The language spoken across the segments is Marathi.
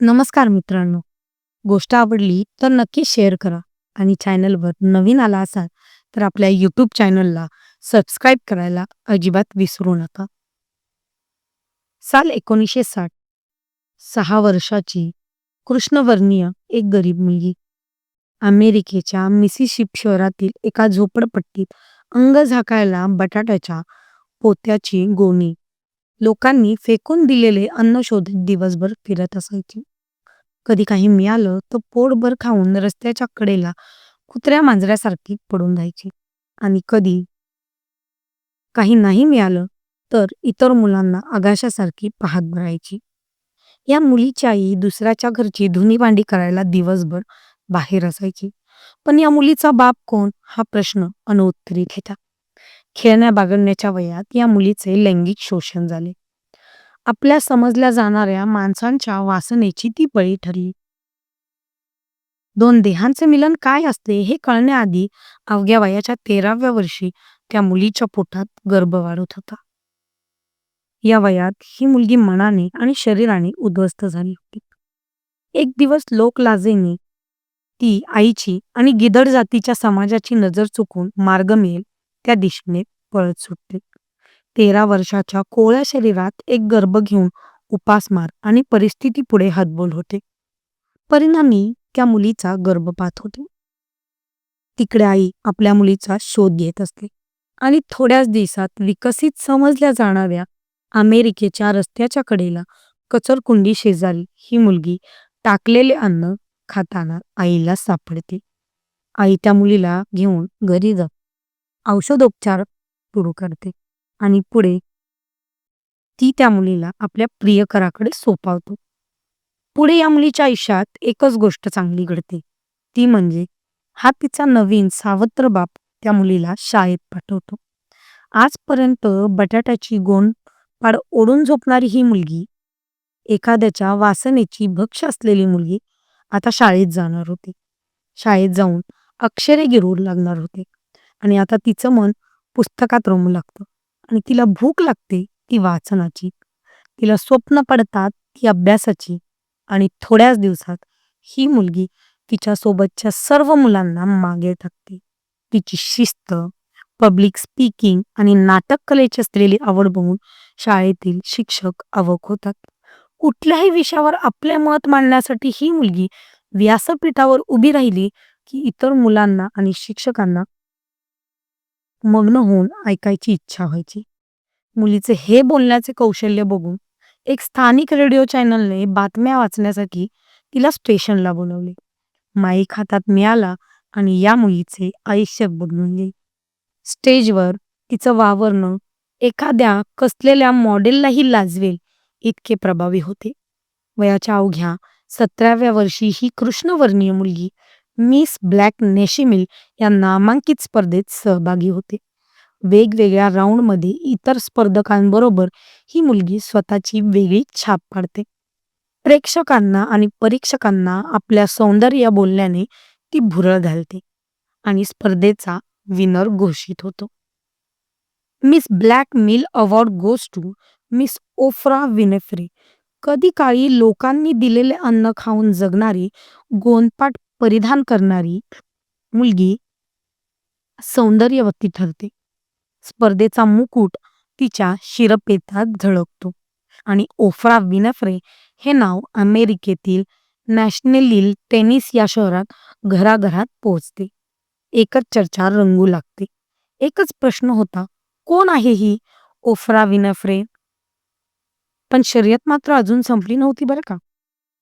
नमस्कार मित्रांनो. गोष्ट आवडली तर नक्की शेअर करा आणि चॅनलवर नवीन आला असाल तर आपल्या यूट्यूब चॅनलला सबस्क्राईब करायला अजिबात विसरू नका. साल एकोणीसशे साठ. सहा वर्षाची कृष्णवर्णीय एक गरीब मुलगी. अमेरिकेच्या मिसिशिप शहरातील एका झोपडपट्टीत अंग झाकायला बटाट्याच्या पोत्याची गोणी. लोकांनी फेकून दिलेले अन्न शोधत दिवसभर फिरत असायची. कधी काही मिळालं तर पोटभर खाऊन रस्त्याच्या कडेला कुत्र्या मांजऱ्यासारखी पडून जायची. आणि कधी काही नाही मिळालं तर इतर मुलांना आगाशासारखी पाहत भरायची या मुलीची आई दुसऱ्याच्या घरची धुनी भांडी करायला दिवसभर बाहेर असायची. पण या मुलीचा बाप कोण? हा प्रश्न अनुत्तरित होता. खेळण्या बागडण्याच्या वयात या मुलीचे लैंगिक शोषण झाले. आपल्या समजल्या जाणाऱ्या माणसांच्या वासनेची ती बळी ठरली. दोन देहांचे मिलन काय असते हे कळण्याआधी अवघ्या वयाच्या तेराव्या वर्षी त्या मुलीच्या पोटात गर्भ वाढत होता. या वयात ही मुलगी मनाने आणि शरीराने उद्ध्वस्त झाली होती. एक दिवस लोक लाजेने ती आईची आणि गिदड जातीच्या समाजाची नजर चुकून मार्ग मिळेल त्या दिशेने पळत सुटते तेरा वर्षाच्या कोळ्या शरीरात एक गर्भ घेऊन उपासमार आणि परिस्थिती पुढे हतबोल होते. परिणामी त्या मुलीचा गर्भपात होते. तिकडे आई आपल्या मुलीचा शोध घेत असते आणि थोड्याच दिवसात विकसित समजल्या जाणाऱ्या अमेरिकेच्या रस्त्याच्या कडेला कचरकुंडी शेजारी ही मुलगी टाकलेले अन्न खाताना आईला सापडते. आई त्या मुलीला घेऊन घरी जात. औषधोपचार सुरू करते. आणि पुढे ती त्या मुलीला आपल्या प्रियकराकडे सोपावतो. पुढे या मुलीच्या आयुष्यात एकच गोष्ट चांगली घडते. ती म्हणजे हा तिचा नवीन सावत्र बाप त्या मुलीला शाळेत पाठवतो. आजपर्यंत बटाट्याची गोंड पाड ओढून झोपणारी ही मुलगी एखाद्याच्या वासनेची भक्ष असलेली मुलगी आता शाळेत जाणार होती. शाळेत जाऊन अक्षरे गिरू लागणार होते. आणि आता तिचं मन पुस्तकात रमू लागतं. आणि तिला भूक लागते ती वाचनाची. तिला स्वप्न पडतात ती अभ्यासाची. आणि थोड्याच दिवसात ही मुलगी तिच्या सोबतच्या सर्व मुलांना मागे टाकते. तिची शिस्त पब्लिक स्पीकिंग आणि नाटक कलेची असलेली आवड बघून शाळेतील शिक्षक अवक होतात. कुठल्याही विषयावर आपले मत मांडण्यासाठी ही मुलगी व्यासपीठावर उभी राहिली की इतर मुलांना आणि शिक्षकांना मग्न होऊन ऐकायची इच्छा व्हायची. मुलीचे हे बोलण्याचे कौशल्य बघून एक स्थानिक रेडिओ चॅनलने बातम्या वाचण्यासाठी तिला स्टेशनला बोलवले. माईक हातात मिळाला आणि या मुलीचे आयुष्य बदलून गेले. स्टेजवर तिचं वावरणं एखाद्या कसलेल्या मॉडेललाही लाजवेल इतके प्रभावी होते. वयाच्या अवघ्या सतराव्या वर्षी ही कृष्णवर्णीय मुलगी मिस ब्लॅक नेशिमिल या नामांकित स्पर्धेत सहभागी होते. वेगवेगळ्या राऊंडमध्ये इतर स्पर्धकांबरोबर ही मुलगी स्वतःची वेगळी छाप पाडते. प्रेक्षकांना आणि परीक्षकांना आपल्या सौंदर्य बोलण्याने ती भुरळ घालते आणि स्पर्धेचा विनर घोषित होतो. Miss black mill award goes to miss Oprah Winfrey. कधी काळी लोकांनी दिलेले अन्न खाऊन जगणारी गोंदपाट परिधान करणारी मुलगी सौंदर्यवती ठरते. स्पर्धेचा मुकुट तिच्या शिरपेतात झळकतो आणि ओफ्रा विनफ्रे हे नाव अमेरिकेतील नॅशनल टेनिस या शहरात घराघरात पोहोचते. एकच चर्चा रंगू लागते. एकच प्रश्न होता कोण आहे ही ओफ्रा विनफ्रे? पण शर्यत मात्र अजून संपली नव्हती बरं का?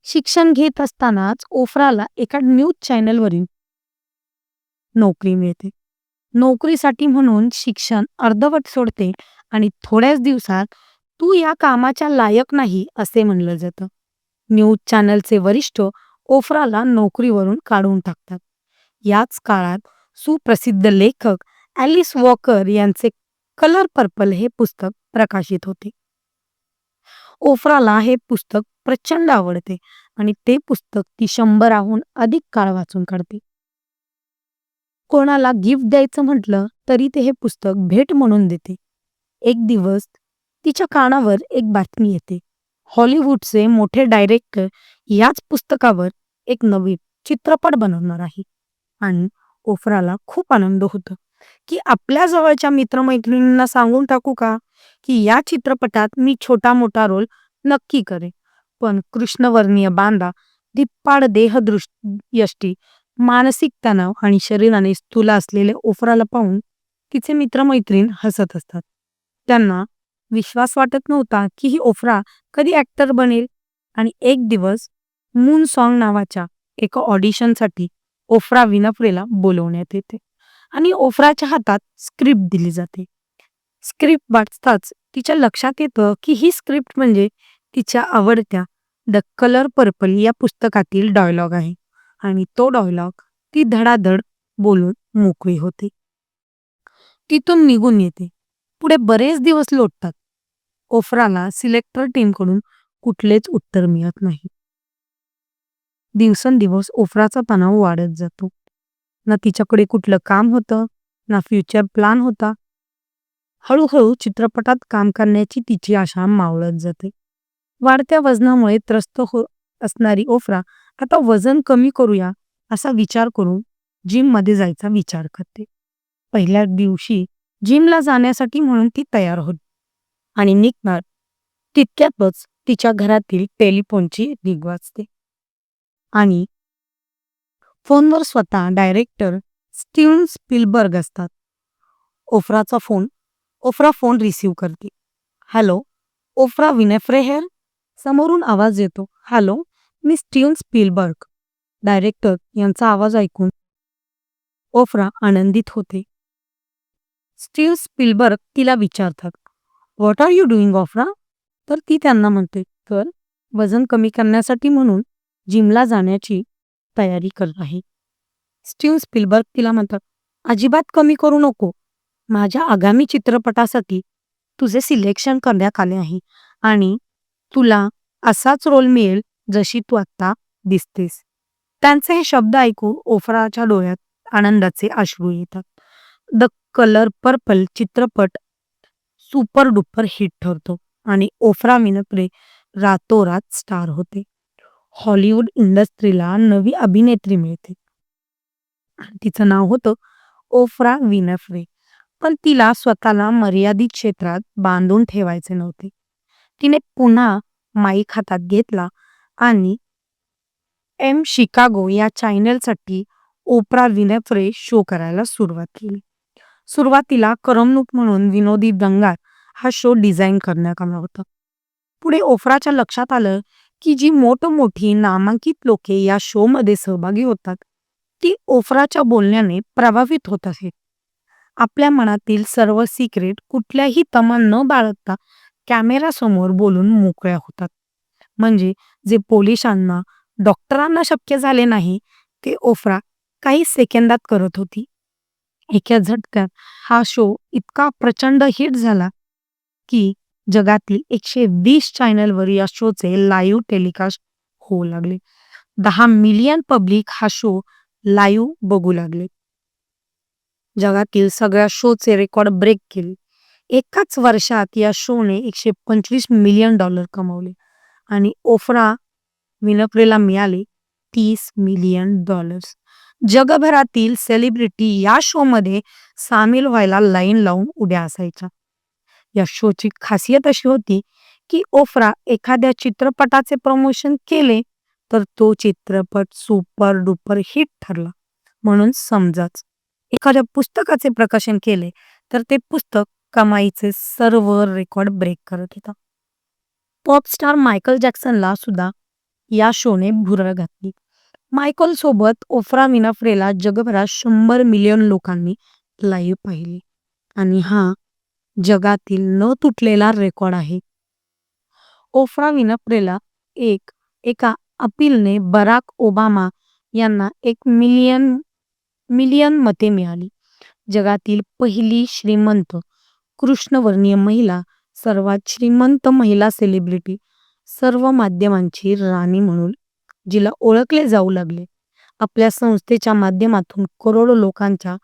शिक्षण घेत असतानाच ओफ्राला एका न्यूज चॅनलवरील नोकरी मिळते. नोकरीसाठी म्हणून शिक्षण अर्धवट सोडते आणि थोड्याच दिवसात तू या कामाच्या लायक नाही असे म्हणलं जातं. न्यूज चॅनलचे वरिष्ठ ओफ्राला नोकरीवरून काढून टाकतात. याच काळात सुप्रसिद्ध लेखक ॲलिस वॉकर यांचे कलर पर्पल हे पुस्तक प्रकाशित होते. ओफ्राला हे पुस्तक प्रचंड आवडते आणि ते पुस्तक ती शंभराहून अधिक काळ वाचून काढते. कोणाला गिफ्ट द्यायचं म्हटलं तरी ते हे पुस्तक भेट म्हणून देते. एक दिवस तिच्या कानावर एक बातमी येते. हॉलिवूडचे मोठे डायरेक्टर याच पुस्तकावर एक नवीन चित्रपट बनवणार आहे. आणि ओफराला खूप आनंद होतो. की आपल्या जवळच्या मित्रमैत्रिणींना सांगून टाकू का? की या चित्रपटात मी छोटा मोठा रोल नक्की करे पण कृष्णवर्णीय बांधा धिप्पाड देहदृष्ट यष्टी मानसिक तणाव आणि शरीराने स्थूल असलेले ओफराला पाहून तिचे मित्रमैत्रीण हसत असतात. त्यांना विश्वास वाटत नव्हता की ही ओफरा कधी ऍक्टर बनेल आणि एक दिवस मून सॉन्ग नावाच्या एका ऑडिशनसाठी ओफरा विनफ्रेला बोलवण्यात येते आणि ओफराच्या हातात स्क्रिप्ट दिली जाते. स्क्रिप्ट वाचताच तिच्या लक्षात येतं की ही स्क्रिप्ट म्हणजे तिच्या आवडत्या द कलर पर्पल या पुस्तकातील डायलॉग आहे. आणि तो डायलॉग ती धडाधड बोलून मोकळी होते. तिथून निघून येते. पुढे बरेच दिवस लोटतात. ओफराला सिलेक्टर टीमकडून कुठलेच उत्तर मिळत नाही. दिवसेंदिवस ओफराचा तणाव वाढत जातो. ना तिच्याकडे कुठलं काम होतं ना फ्युचर प्लान होता हळूहळू चित्रपटात काम करण्याची तिची आशा मावळत जाते. वाढत्या वजनामुळे त्रस्त हो असणारी ओफरा आता वजन कमी करूया असा विचार करून जिममध्ये जायचा विचार करते. पहिल्या दिवशी जिमला जाण्यासाठी म्हणून ती तयार होती आणि निघणार तितक्यातच तिच्या घरातील टेलिफोनची रिंग वाजते आणि फोनवर स्वतः डायरेक्टर स्टीव्हन स्पिलबर्ग असतात. ओफराचा फोन ओफ्रा फोन रिसीव करते. Hello Oprah Winfrey here? समोरून आवाज येतो. हॅलो मी स्टीव्हन स्पिलबर्ग. डायरेक्टर यांचा आवाज ऐकून. ओफ्रा आनंदित होते. स्टीव्ह स्पिलबर्ग तिला विचारतात. What are you doing Oprah? तर ती त्यांना म्हणते. तर वजन कमी करण्यासाठी म्हणून जिमला जाण्याची तयारी करत आहे. स्टीव्ह स्पिलबर्ग तिला म्हणतात. अजिबात कमी करू नको. माझ्या आगामी चित्रपटासाठी तुझे सिलेक्शन करण्यात आले आहे आणि तुला असाच रोल मिळेल जशी तू आता दिसतेस. त्यांचे हे शब्द ऐकून ओफराच्या डोळ्यात आनंदाचे अश्रू येतात. द कलर पर्पल चित्रपट सुपर डुपर हिट ठरतो आणि ओफरा मिनप्रे रातोरात स्टार होते. हॉलिवूड इंडस्ट्रीला नवी अभिनेत्री मिळते. तिचं नाव होतं ओफरा विनफ्रे पण तिला स्वतःला मर्यादित क्षेत्रात बांधून ठेवायचे नव्हते. तिने पुन्हा माईक हातात घेतला आणि एम शिकागो या चॅनलसाठी ओपरा विनफ्रे शो करायला सुरुवात केली. सुरुवातीला करमणूक म्हणून विनोदी दंगार हा शो डिझाईन करण्यात आला होता. पुढे ओफराच्या लक्षात आलं की जी मोठमोठी नामांकित लोके या शो मध्ये सहभागी होतात ती ओफराच्या बोलण्याने प्रभावित होत आहेत. आपल्या मनातील सर्व सिक्रेट कुठल्याही तमा न बाळगता कॅमेरा समोर बोलून मोकळ्या होतात. म्हणजे जे पोलिसांना डॉक्टरांना शक्य झाले नाही ते ओफरा काही सेकंदात करत होती. एका झटक्यात हा शो इतका प्रचंड हिट झाला की जगातील एकशे वीस चॅनलवर या शोचे लाईव्ह टेलिकास्ट होऊ लागले. दहा मिलियन पब्लिक हा शो लाईव्ह बघू लागले. जगातील सगळ्या शोचे रेकॉर्ड ब्रेक केले. एकाच वर्षात या शोने एकशे पंचवीस मिलियन डॉलर कमवले आणि ओफरा विनफ्रेला मिळाले तीस मिलियन डॉलर्स. जगभरातील सेलिब्रिटी या शो मध्ये सामील व्हायला लाईन लावून उड्या असायच्या. या शोची खासियत अशी होती की ओफरा एखाद्या चित्रपटाचे प्रमोशन केले तर तो चित्रपट सुपर डुपर हिट ठरला. म्हणून समजाच. एखाद्या पुस्तकाचे प्रकाशन केले तर ते पुस्तक कमाईचे सर्व रेकॉर्ड ब्रेक करत होता. पॉप स्टार मायकल जॅक्सनला सुद्धा या शोने भुरळ घातली. मायकल सोबत ओफ्रा विनाफ्रेला जगभरात शंभर मिलियन लोकांनी लाईव्ह पाहिली. आणि हा जगातील न तुटलेला रेकॉर्ड आहे. ओफ्रा विनफ्रेला एक एका अपीलने बराक ओबामा यांना एक मिलियन मिलियन मते मिळाली. जगातील पहिली श्रीमंत कृष्णवर्णीय महिला सर्वात श्रीमंत महिला सेलिब्रिटी सर्व माध्यमांची राणी म्हणून जिला ओळखले जाऊ लागले. आपल्या संस्थेच्या माध्यमातून करोडो लोकांच्या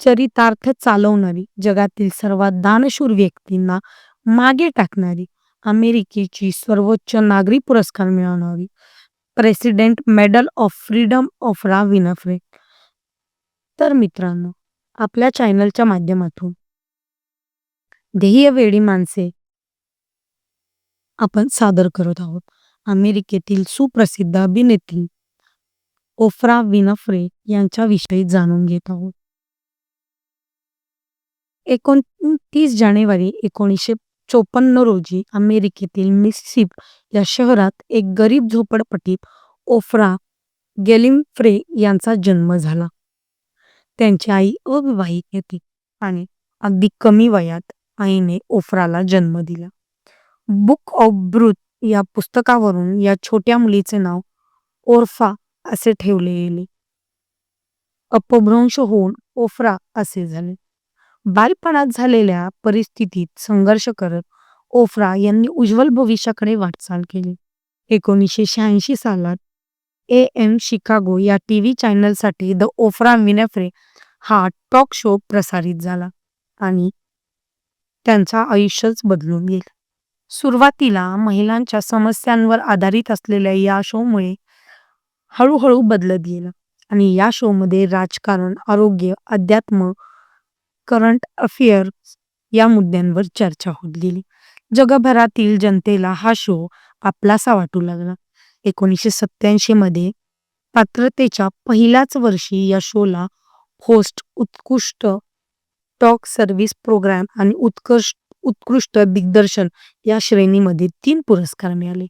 चरितार्थ चालवणारी जगातील सर्वात दानशूर व्यक्तींना मागे टाकणारी अमेरिकेची सर्वोच्च नागरी पुरस्कार मिळवणारी president medal of freedom Oprah Winfrey तर मित्रांनो आपल्या चॅनलच्या माध्यमातून. ध्येयवेडी माणसे आपण सादर करत आहोत. अमेरिकेतील सुप्रसिद्ध अभिनेत्री ओफ्रा विनफ्रे यांच्याविषयी जाणून घेत आहोत. एकोणतीस जानेवारी एकोणीसशे चोपन्न रोजी अमेरिकेतील मिसिप या शहरात एक गरीब झोपडपट्टीत ओफ्रा गेलिमफ्रे यांचा जन्म झाला. त्यांची आई अविवाहित होती आणि अगदी कमी वयात आईने ओफ्राला जन्म दिला. बुक ऑफ ब्रूथ या पुस्तकावरून या छोट्या मुलीचे नाव ओरफा असे ठेवले गेले. अपभ्रंश होऊन ओफ्रा असे झाले. बालपणात झालेल्या परिस्थितीत संघर्ष करत ओफ्रा यांनी उज्ज्वल भविष्याकडे वाटचाल केली. एकोणीसशे शहाऐंशी सालात ए एम शिकागो या टीव्ही चॅनलसाठी द ओफ्रा विनेफ्रे हा टॉक शो प्रसारित झाला आणि त्यांचा आयुष्यच बदलून गेलं. सुरुवातीला महिलांच्या समस्यांवर आधारित असलेल्या या शोमुळे हळूहळू बदलत गेलं आणि या शोमध्ये राजकारण आरोग्य अध्यात्म करंट अफेअर्स या मुद्द्यांवर चर्चा होत गेली. जगभरातील जनतेला हा शो आपलासा वाटू लागला. एकोणीसशे सत्याऐंशी मध्ये पात्रतेच्या पहिल्याच वर्षी या शोला होस्ट उत्कृष्ट टॉक सर्व्हिस प्रोग्राम आणि उत्कृष्ट उत्कृष्ट दिग्दर्शन या श्रेणीमध्ये तीन पुरस्कार मिळाले.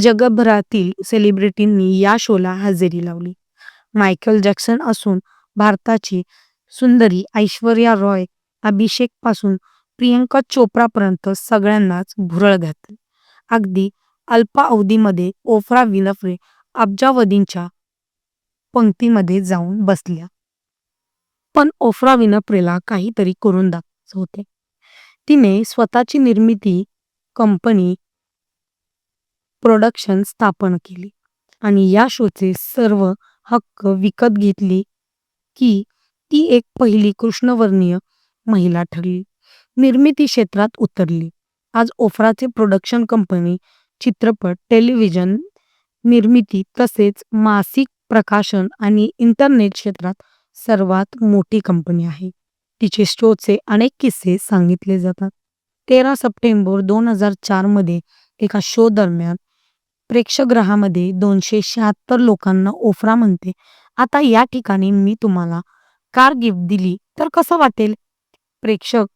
जगभरातील सेलिब्रिटींनी या शोला हजेरी लावली. मायकल जॅक्सन असून भारताची सुंदरी ऐश्वर्या रॉय अभिषेकपासून प्रियंका चोप्रापर्यंत सगळ्यांनाच भुरळ घातली. अगदी अल्प अवधीमध्ये ओफ्रा विनफ्रे अब्जावधींच्या पंक्तीमध्ये जाऊन बसल्या. पण ओफ्रा विनफ्रेला काहीतरी करून दाखवायचं होते. तिने स्वतःची निर्मिती कंपनी प्रोडक्शन स्थापन केली आणि या शोचे सर्व हक्क विकत घेतली की ती एक पहिली कृष्णवर्णीय महिला ठरली. निर्मिती क्षेत्रात उतरली. आज ओफ्राचे प्रोडक्शन कंपनी चित्रपट टेलिव्हिजन निर्मिती तसेच मासिक प्रकाशन आणि इंटरनेट क्षेत्रात सर्वात मोठी कंपनी आहे. तिचे शोचे अनेक किस्से सांगितले जातात. तेरा सप्टेंबर दोन हजार चारमध्ये एका शो दरम्यान प्रेक्षगृहामध्ये दोनशे शहात्तर लोकांना ओफ्रा म्हणते. आता या ठिकाणी मी तुम्हाला कार गिफ्ट दिली तर कसं वाटेल? प्रेक्षक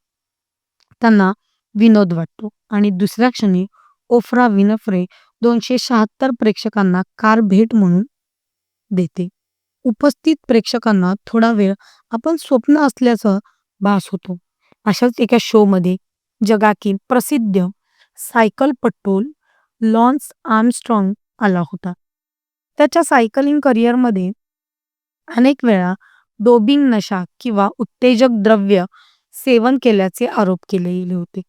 त्यांना विनोद वाटतो आणि दुसऱ्या क्षणी ओफरा विनफ्रे दोनशे शहात्तर प्रेक्षकांना कार भेट म्हणून देते. उपस्थित प्रेक्षकांना थोडा वेळ आपण स्वप्न असल्याचं भास होतो. अशाच एका शोमध्ये जगातील प्रसिद्ध सायकलपटू लॉन्स आर्मस्ट्रॉंग आला होता. त्याच्या सायकलिंग करिअरमध्ये अनेक वेळा डोबिंग नशा किंवा उत्तेजक द्रव्य सेवन केल्याचे आरोप केले गेले होते.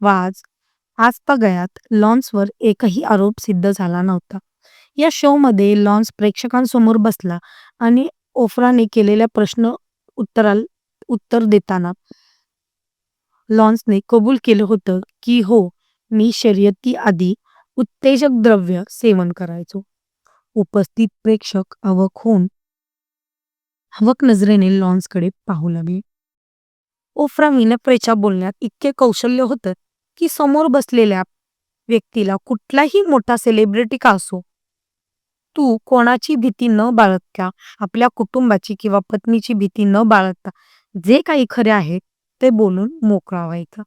वाज आज पगयात लॉन्सवर एकही आरोप सिद्ध झाला नव्हता. या शोमध्ये लॉन्स प्रेक्षकांसमोर बसला आणि ओफ्राने केलेल्या प्रश्न उत्तराल उत्तर देताना लॉन्सने कबूल केलं होतं की हो मी शर्यती आधी उत्तेजक द्रव्य सेवन करायचो. उपस्थित प्रेक्षक अवक होऊन हवक नजरेने लॉन्सकडे पाहू लागले. ओफ्रा विनप्रेच्या बोलण्यात इतके कौशल्य होतं की समोर बसलेल्या व्यक्तीला कुठलाही मोठा सेलिब्रिटी का असो तू कोणाची भीती न बाळगता आपल्या कुटुंबाची किंवा पत्नीची भीती न बाळगता जे काही खरे आहे ते बोलून मोकळा व्हायचा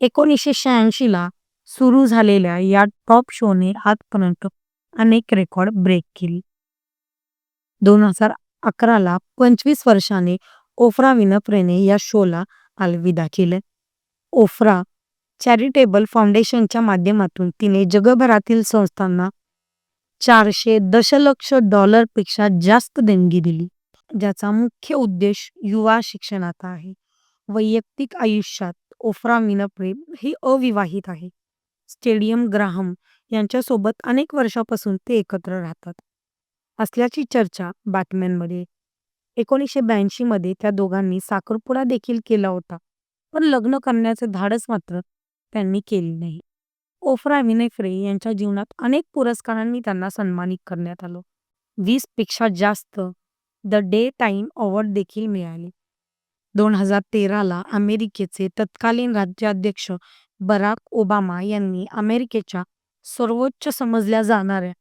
एकोणीसशे शहाऐंशी ला सुरू झालेल्या या टॉप शोने आजपर्यंत अनेक रेकॉर्ड ब्रेक केली. दोन हजार अकराला पंचवीस वर्षाने ओफ्रा विनफ्रेने या शोला अलविदा केले. ओफ्रा चॅरिटेबल फाउंडेशनच्या माध्यमातून तिने जगभरातील संस्थांना चारशे दशलक्ष डॉलरपेक्षा जास्त देणगी दिली. ज्याचा मुख्य उद्देश युवा शिक्षणाचा आहे. वैयक्तिक आयुष्यात ओफ्रा विनफ्रे ही अविवाहित आहे. स्टेडियम ग्राहम यांच्यासोबत अनेक वर्षापासून ते एकत्र राहतात. असल्याची चर्चा बातम्यांमध्ये. एकोणीसशे ब्याऐंशी मध्ये त्या दोघांनी साखरपुडा देखील केला होता. पण लग्न करण्याचे धाडस मात्र त्यांनी केले नाही. ओफ्रा विनेफ्रे यांच्या जीवनात अनेक पुरस्कारांनी त्यांना सन्मानित करण्यात आलं. वीसपेक्षा जास्त द डे टाईम अवॉर्ड देखील मिळाले. दोन हजार तेराला अमेरिकेचे तत्कालीन राज्याध्यक्ष बराक ओबामा यांनी अमेरिकेच्या सर्वोच्च समजल्या जाणाऱ्या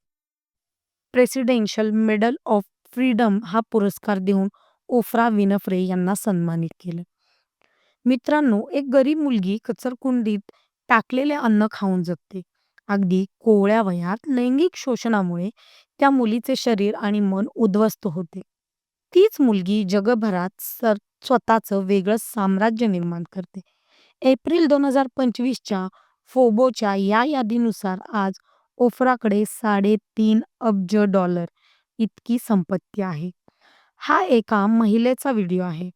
प्रेसिडेन्शियल मेडल ऑफ फ्रीडम हा पुरस्कार देऊन ओफ्रा विनफ्रे यांना सन्मानित केलं. मित्रांनो एक गरीब मुलगी कचरकुंडीत टाकलेले अन्न खाऊन जगते. अगदी कोवळ्या वयात लैंगिक शोषणामुळे त्या मुलीचे शरीर आणि मन उद्ध्वस्त होते. तीच मुलगी जगभरात सर स्वतःचं वेगळं साम्राज्य निर्माण करते. एप्रिल दोन हजार पंचवीसच्या फोबोच्या या यादीनुसार आज ओफ्राकडे साडेतीन अब्ज डॉलर इतकी संपत्ती आहे. हा एका महिलेचा व्हिडिओ आहे.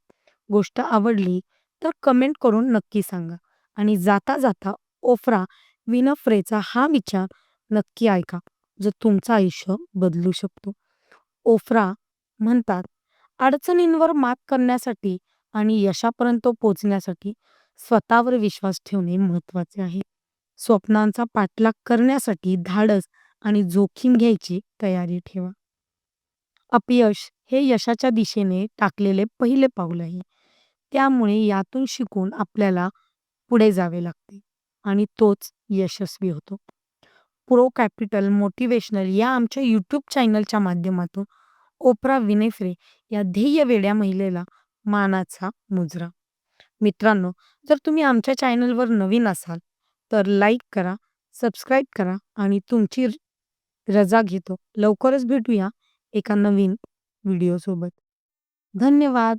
गोष्ट आवडली तर कमेंट करून नक्की सांगा. आणि जाता जाता ओफ्रा विनफ्रेचा हा विचार नक्की ऐका जो तुमचं आयुष्य बदलू शकतो. ओफ्रा म्हणतात अडचणींवर मात करण्यासाठी आणि यशापर्यंत पोहोचण्यासाठी स्वतःवर विश्वास ठेवणे महत्त्वाचे आहे. स्वप्नांचा पाठलाग करण्यासाठी धाडस आणि जोखीम घ्यायची तयारी ठेवा. अपयश हे यशाच्या दिशेने टाकलेले पहिले पाऊल आहे त्यामुळे यातून शिकून आपल्याला पुढे जावे लागते आणि तोच यशस्वी होतो. प्रो कॅपिटल मोटिवेशनल या आमच्या यूट्यूब चॅनलच्या माध्यमातून ओप्रा विनेफ्रे या ध्येय वेड्या महिलेला मानाचा मुजरा. मित्रांनो जर तुम्ही आमच्या चॅनलवर नवीन असाल तर लाईक करा सबस्क्राईब करा आणि तुमची रजा घेतो. लवकरच भेटूया एका नवीन व्हिडिओसोबत धन्यवाद!